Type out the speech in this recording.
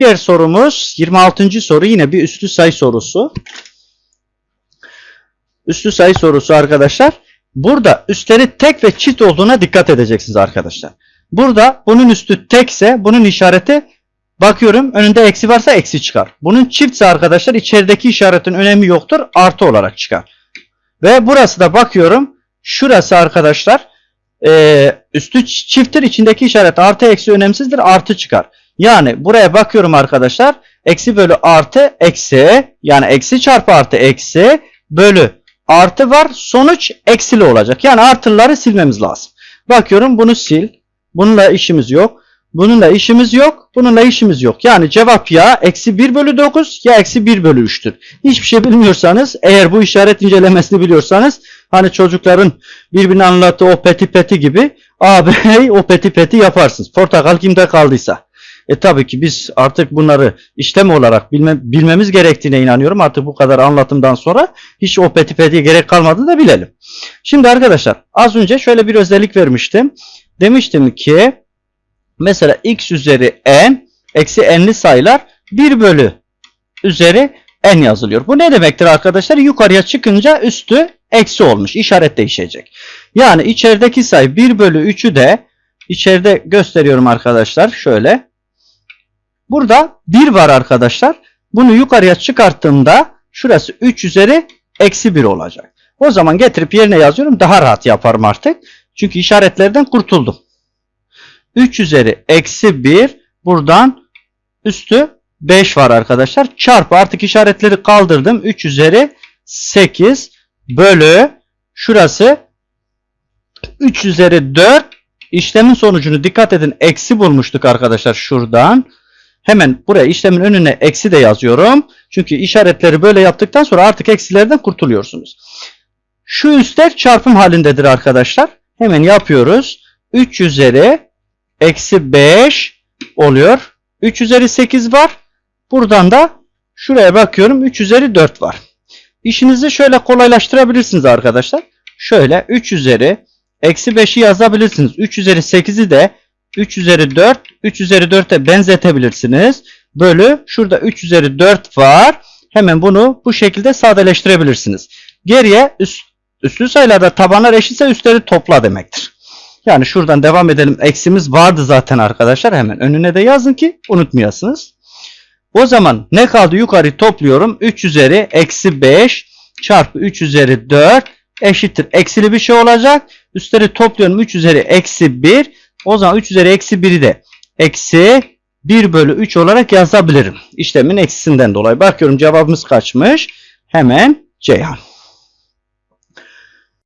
Diğer sorumuz 26. soru yine bir üslü sayı sorusu. Üslü sayı sorusu arkadaşlar. Burada üstleri tek ve çift olduğuna dikkat edeceksiniz arkadaşlar. Burada bunun üstü tekse bunun işareti bakıyorum önünde eksi varsa eksi çıkar. Bunun çiftse arkadaşlar içerideki işaretin önemi yoktur artı olarak çıkar. Ve burası da bakıyorum şurası arkadaşlar üstü çifttir içindeki işaret artı eksi önemsizdir artı çıkar. Yani buraya bakıyorum arkadaşlar eksi bölü artı eksi yani eksi çarpı artı eksi bölü artı var sonuç eksili olacak. Yani artıları silmemiz lazım. Bakıyorum bunu sil. Bununla işimiz yok. Bununla işimiz yok. Bununla işimiz yok. Yani cevap ya eksi 1 bölü 9 ya eksi 1 bölü 3'tür. Hiçbir şey bilmiyorsanız eğer bu işaret incelemesini biliyorsanız hani çocukların birbirini anlattığı o peti peti gibi ağabey o peti peti yaparsınız. Portakal kimde kaldıysa. E tabii ki biz artık bunları işlem olarak bilme, bilmemiz gerektiğine inanıyorum. Artık bu kadar anlatımdan sonra hiç o peti petiye gerek kalmadığını da bilelim. Şimdi arkadaşlar az önce şöyle bir özellik vermiştim. Demiştim ki mesela x üzeri n eksi n'li sayılar 1 bölü üzeri n yazılıyor. Bu ne demektir arkadaşlar? Yukarıya çıkınca üstü eksi olmuş. İşaret değişecek. Yani içerideki sayı 1 bölü 3'ü de içeride gösteriyorum arkadaşlar. Şöyle. Burada 1 var arkadaşlar. Bunu yukarıya çıkarttığımda şurası 3 üzeri eksi 1 olacak. O zaman getirip yerine yazıyorum. Daha rahat yaparım artık. Çünkü işaretlerden kurtuldum. 3 üzeri eksi 1 buradan üstü 5 var arkadaşlar. Çarpı artık işaretleri kaldırdım. 3 üzeri 8 bölü şurası 3 üzeri 4 işlemin sonucunu dikkat edin eksi bulmuştuk arkadaşlar şuradan. Hemen buraya işlemin önüne eksi de yazıyorum. Çünkü işaretleri böyle yaptıktan sonra artık eksilerden kurtuluyorsunuz. Şu üstler çarpım halindedir arkadaşlar. Hemen yapıyoruz. 3 üzeri eksi 5 oluyor. 3 üzeri 8 var. Buradan da şuraya bakıyorum 3 üzeri 4 var. İşinizi şöyle kolaylaştırabilirsiniz arkadaşlar. Şöyle 3 üzeri eksi 5'i yazabilirsiniz. 3 üzeri 8'i de 3 üzeri 4 3 üzeri 4'e benzetebilirsiniz. Bölü şurada 3 üzeri 4 var. Hemen bunu bu şekilde sadeleştirebilirsiniz. Geriye üst, üslü sayılarda tabanlar eşitse üstleri topla demektir. Yani şuradan devam edelim. Eksimiz vardı zaten arkadaşlar. Hemen önüne de yazın ki unutmayasınız. O zaman ne kaldı? Yukarı topluyorum. 3 üzeri eksi 5 çarpı 3 üzeri 4 eşittir. Eksili bir şey olacak. Üstleri topluyorum. 3 üzeri eksi 1. O zaman 3 üzeri eksi 1'i de eksi 1 bölü 3 olarak yazabilirim. İşlemin eksisinden dolayı. Bakıyorum cevabımız kaçmış. Hemen Ceyhan.